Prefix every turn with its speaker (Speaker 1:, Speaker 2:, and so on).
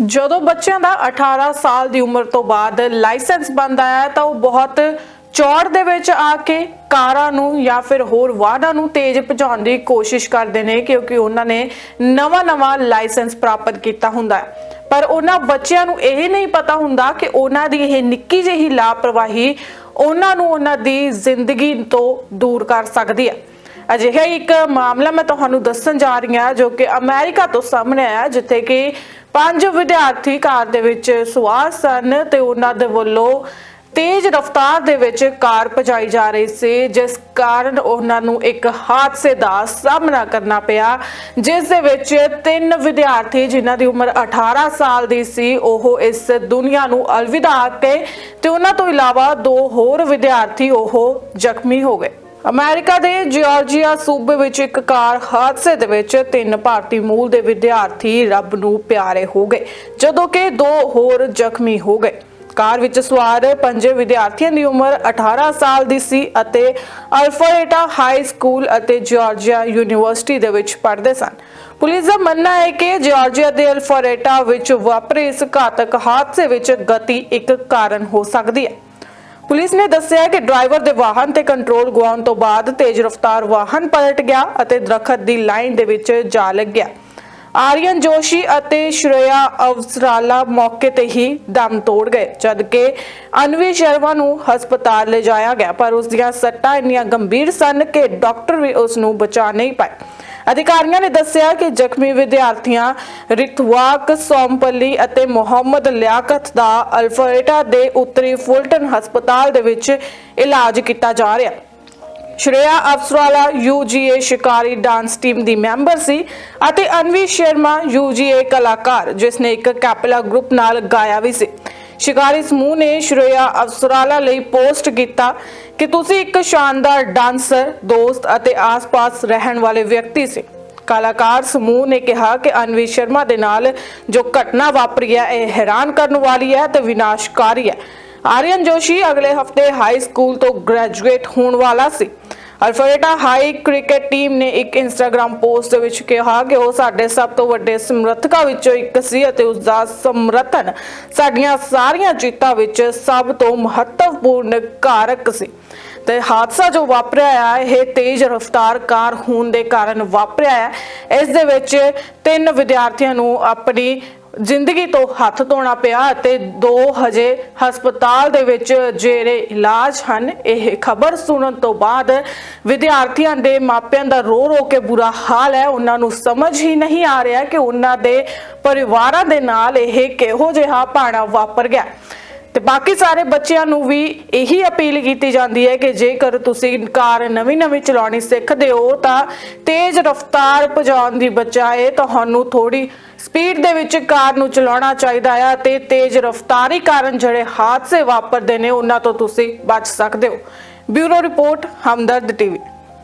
Speaker 1: ਜਦੋਂ ਬੱਚਿਆਂ ਦਾ 18 ਸਾਲ ਦੀ ਉਮਰ ਤੋਂ ਬਾਅਦ ਲਾਇਸੈਂਸ ਬਣਦਾ ਹੈ, ਤਾਂ ਉਹ ਬਹੁਤ ਚੌੜ ਦੇ ਵਿੱਚ ਆ ਕੇ ਕਾਰਾਂ ਨੂੰ ਜਾਂ ਫਿਰ ਹੋਰ ਵਾਹਨਾਂ ਨੂੰ ਤੇਜ਼ ਭਜਾਉਣ ਦੀ ਕੋਸ਼ਿਸ਼ ਕਰਦੇ ਨੇ, ਕਿਉਂਕਿ ਉਹਨਾਂ ਨੇ ਨਵਾਂ-ਨਵਾਂ ਲਾਇਸੈਂਸ ਪ੍ਰਾਪਤ ਕੀਤਾ ਹੁੰਦਾ ਹੈ। ਪਰ ਉਹਨਾਂ ਬੱਚਿਆਂ ਨੂੰ ਇਹ ਨਹੀਂ ਪਤਾ ਹੁੰਦਾ ਕਿ ਉਹਨਾਂ ਦੀ ਇਹ ਨਿੱਕੀ ਜਿਹੀ ਲਾਪਰਵਾਹੀ ਉਹਨਾਂ ਨੂੰ ਉਹਨਾਂ ਦੀ ਜ਼ਿੰਦਗੀ ਤੋਂ ਦੂਰ ਕਰ ਸਕਦੀ ਹੈ। ਅਜਿਹਾ ਇੱਕ ਮਾਮਲਾ ਮੈਂ ਤੁਹਾਨੂੰ ਦੱਸਣ ਜਾ ਰਹੀ ਹਾਂ, ਜੋ ਕਿ ਅਮਰੀਕਾ ਤੋਂ ਸਾਹਮਣੇ ਆਇਆ, ਜਿੱਥੇ ਕਿ ਪੰਜ ਵਿਦਿਆਰਥੀ ਕਾਰ ਦੇ ਵਿੱਚ ਸਵਾਰ ਸਨ ਤੇ ਉਹਨਾਂ ਦੇ ਵੱਲੋਂ ਤੇਜ਼ ਰਫ਼ਤਾਰ ਦੇ ਵਿੱਚ ਕਾਰ ਭਜਾਈ ਜਾ ਰਹੀ ਸੀ, ਜਿਸ ਕਾਰਨ ਉਹਨਾਂ ਨੂੰ ਇੱਕ ਹਾਦਸੇ ਦਾ ਸਾਹਮਣਾ ਕਰਨਾ ਪਿਆ, ਜਿਸ ਦੇ ਵਿੱਚ ਤਿੰਨ ਵਿਦਿਆਰਥੀ ਜਿਨ੍ਹਾਂ ਦੀ ਉਮਰ 18 ਸਾਲ ਦੀ ਸੀ, ਉਹ ਇਸ ਦੁਨੀਆ ਨੂੰ ਅਲਵਿਦਾ ਆਖੇ ਤੇ ਉਹਨਾਂ ਤੋਂ ਇਲਾਵਾ ਦੋ ਹੋਰ ਵਿਦਿਆਰਥੀ ਉਹ ਜ਼ਖਮੀ ਹੋ ਗਏ। ਅਮਰੀਕਾ ਦੇ ਜਾਰਜੀਆ ਸੂਬੇ ਵਿੱਚ ਇੱਕ ਕਾਰ ਹਾਦਸੇ ਦੇ ਵਿੱਚ ਤਿੰਨ ਭਾਰਤੀ ਮੂਲ ਦੇ ਵਿਦਿਆਰਥੀ ਰੱਬ ਨੂੰ ਪਿਆਰੇ ਹੋ ਗਏ, ਜਦੋਂ ਕਿ ਦੋ ਹੋਰ ਜ਼ਖਮੀ ਹੋ ਗਏ। ਕਾਰ ਵਿੱਚ ਸਵਾਰ ਪੰਜ ਵਿਦਿਆਰਥੀਆਂ ਦੀ ਉਮਰ 18 ਸਾਲ ਦੀ ਸੀ ਅਤੇ ਅਲਫਰੇਟਾ ਹਾਈ ਸਕੂਲ ਅਤੇ ਜਾਰਜੀਆ ਯੂਨੀਵਰਸਿਟੀ ਦੇ ਵਿੱਚ ਪੜ੍ਹਦੇ ਸਨ। ਪੁਲਿਸ ਦਾ ਮੰਨਣਾ ਹੈ ਕਿ ਜਾਰਜੀਆ ਦੇ ਅਲਫਰੇਟਾ ਵਿੱਚ ਵਾਪਰੇ ਇਸ ਘਾਤਕ ਹਾਦਸੇ ਵਿੱਚ ਗਤੀ ਇੱਕ ਕਾਰਨ ਹੋ ਸਕਦੀ ਹੈ। ਪੁਲਿਸ ਨੇ ਦੱਸਿਆ ਕਿ ਡਰਾਈਵਰ ਦੇ ਵਾਹਨ ਤੇ ਕੰਟਰੋਲ ਗਵਾਉਣ ਤੋਂ ਬਾਅਦ ਤੇਜ਼ ਰਫ਼ਤਾਰ ਵਾਹਨ ਪਲਟ ਗਿਆ ਅਤੇ ਦਰਖਤ ਦੀ ਲਾਈਨ ਦੇ ਵਿੱਚ ਜਾ ਲੱਗਿਆ ਆਰੀਅਨ ਜੋਸ਼ੀ ਅਤੇ ਸ਼੍ਰੇਆ ਅਵਸਰਾਲਾ ਮੌਕੇ ਤੇ ਹੀ ਦਮ ਤੋੜ ਗਏ, ਜਦਕਿ ਅਨਵੀ ਸ਼ਰਮਾ ਨੂੰ ਹਸਪਤਾਲ ਲਿਜਾਇਆ ਗਿਆ, ਪਰ ਉਸ ਦੀਆਂ ਸੱਟਾਂ ਇੰਨੀਆਂ ਗੰਭੀਰ ਸਨ ਕਿ ਡਾਕਟਰ ਵੀ ਉਸ ਨੂੰ ਬਚਾ ਨਹੀਂ ਪਾਏ। ਅਧਿਕਾਰੀਆਂ ਨੇ ਦੱਸਿਆ ਕਿ ਜ਼ਖਮੀ ਵਿਦਿਆਰਥੀਆਂ ਰਿਤਵਾਕ ਸੋਮਪੱਲੀ ਅਤੇ ਮੁਹੰਮਦ ਲਿਆਕਤ ਦਾ ਅਲਫਰੇਟਾ ਦੇ ਉੱਤਰੀ ਫੁਲਟਨ ਹਸਪਤਾਲ ਦੇ ਵਿੱਚ ਇਲਾਜ ਕੀਤਾ ਜਾ ਰਿਹਾ Shreya Avasarala UGA Shikari dance team ਦੀ ਮੈਂਬਰ ਸੀ ਅਤੇ ਅਨਵੀ ਸ਼ਰਮਾ UGA ਕਲਾਕਾਰ, ਜਿਸ ਨੇ ਇੱਕ ਕੈਪਲਾ ਗਰੁੱਪ ਨਾਲ ਗਾਇਆ ਵੀ ਸੀ। ਸ਼ਿਕਾਰੀ ਸਮੂਹ ਨੇ ਸ਼੍ਰੇਆ ਅਫਸਰਾਲਾ ਲਈ ਪੋਸਟ ਕੀਤਾ ਕਿ ਤੁਸੀਂ ਇੱਕ ਸ਼ਾਨਦਾਰ ਡਾਂਸਰ, ਦੋਸਤ ਅਤੇ ਆਸ-ਪਾਸ ਰਹਿਣ ਵਾਲੇ ਵਿਅਕਤੀ ਸੀ। ਕਲਾਕਾਰ ਸਮੂਹ ਨੇ ਕਿਹਾ ਕਿ ਅਨਵੀ ਸ਼ਰਮਾ ਦੇ ਨਾਲ ਜੋ ਘਟਨਾ ਵਾਪਰੀ ਹੈ, ਇਹ ਹੈਰਾਨ ਕਰਨ ਵਾਲੀ ਹੈ ਤੇ ਵਿਨਾਸ਼ਕਾਰੀ ਹੈ। ਆਰੀਅਨ ਜੋਸ਼ੀ ਅਗਲੇ ਹਫ਼ਤੇ ਹਾਈ ਸਕੂਲ ਤੋਂ ਗ੍ਰੈਜੂਏਟ ਹੋਣ ਵਾਲਾ ਸੀ। ਅਲਫਰੇਟਾ ਹਾਈ ਕ੍ਰਿਕਟ ਟੀਮ ਨੇ ਇੱਕ ਇੰਸਟਾਗ੍ਰam ਪੋਸਟ ਦੇ ਵਿੱਚ ਕਿਹਾ ਕਿ ਉਹ ਸਾਡੇ ਸਭ ਤੋਂ ਵੱਡੇ ਸਮਰਥਕਾਂ ਵਿੱਚੋਂ ਇੱਕ ਸੀ ਅਤੇ ਉਸ ਦਾ ਸਮਰਥਨ ਸਾਡੀਆਂ ਸਾਰੀਆਂ ਜੀਤਾਂ ਵਿੱਚ ਸਭ ਤੋਂ ਮਹੱਤਵਪੂਰਨ ਕਾਰਕ ਸੀ। ਤੇ ਹਾਦਸਾ ਜੋ ਵਾਪਰਿਆ ਹੈ ਇਹ ਤੇਜ਼ ਰਫ਼ਤਾਰ ਕਾਰ ਹੋਣ ਦੇ ਕਾਰਨ ਵਾਪਰਿਆ ਹੈ ਇਸ ਦੇ ਵਿੱਚ ਤਿੰਨ ਵਿਦਿਆਰਥੀਆਂ ਨੂੰ ਆਪਣੀ ਜ਼ਿੰਦਗੀ ਤੋਂ ਹੱਥ ਧੋਣਾ ਪਿਆ ਅਤੇ ਦੋ ਹਜੇ ਹਸਪਤਾਲ ਦੇ ਵਿੱਚ ਜਿਹੜੇ ਇਲਾਜ ਹਨ, ਇਹ ਖਬਰ ਸੁਣਨ ਤੋਂ ਬਾਅਦ ਵਿਦਿਆਰਥੀਆਂ ਦੇ ਮਾਪਿਆਂ ਦਾ ਰੋ ਰੋ ਕੇ ਬੁਰਾ ਹਾਲ ਹੈ। ਉਹਨਾਂ ਨੂੰ ਸਮਝ ਹੀ ਨਹੀਂ ਆ ਰਿਹਾ ਕਿ ਉਹਨਾਂ ਦੇ ਪਰਿਵਾਰਾਂ ਦੇ ਨਾਲ ਇਹ ਕਿਹੋ ਜਿਹਾ ਭਾਣਾ ਵਾਪਰ ਗਿਆ। ਤੇ ਬਾਕੀ ਸਾਰੇ ਬੱਚਿਆਂ ਨੂੰ ਵੀ ਇਹੀ ਅਪੀਲ ਕੀਤੀ ਜਾਂਦੀ ਹੈ ਕਿ ਜੇਕਰ ਤੁਸੀਂ ਕਾਰ ਨਵੀਂ-ਨਵੀਂ ਚਲਾਉਣੀ ਸਿੱਖਦੇ ਹੋ ਤਾਂ ਤੇਜ਼ ਰਫ਼ਤਾਰ ਭਜਾਉਣ ਦੀ ਬਜਾਏ ਤੁਹਾਨੂੰ ਥੋੜੀ ਸਪੀਡ ਦੇ ਵਿੱਚ ਕਾਰ ਨੂੰ ਚਲਾਉਣਾ ਚਾਹੀਦਾ ਹੈ ਤੇ ਤੇਜ਼ ਰਫ਼ਤਾਰੀ ਕਾਰਨ ਜਿਹੜੇ ਹਾਦਸੇ ਵਾਪਰਦੇ ਨੇ ਉਹਨਾਂ ਤੋਂ ਤੁਸੀਂ ਬਚ ਸਕਦੇ ਹੋ। Bureau report, Hamdard TV.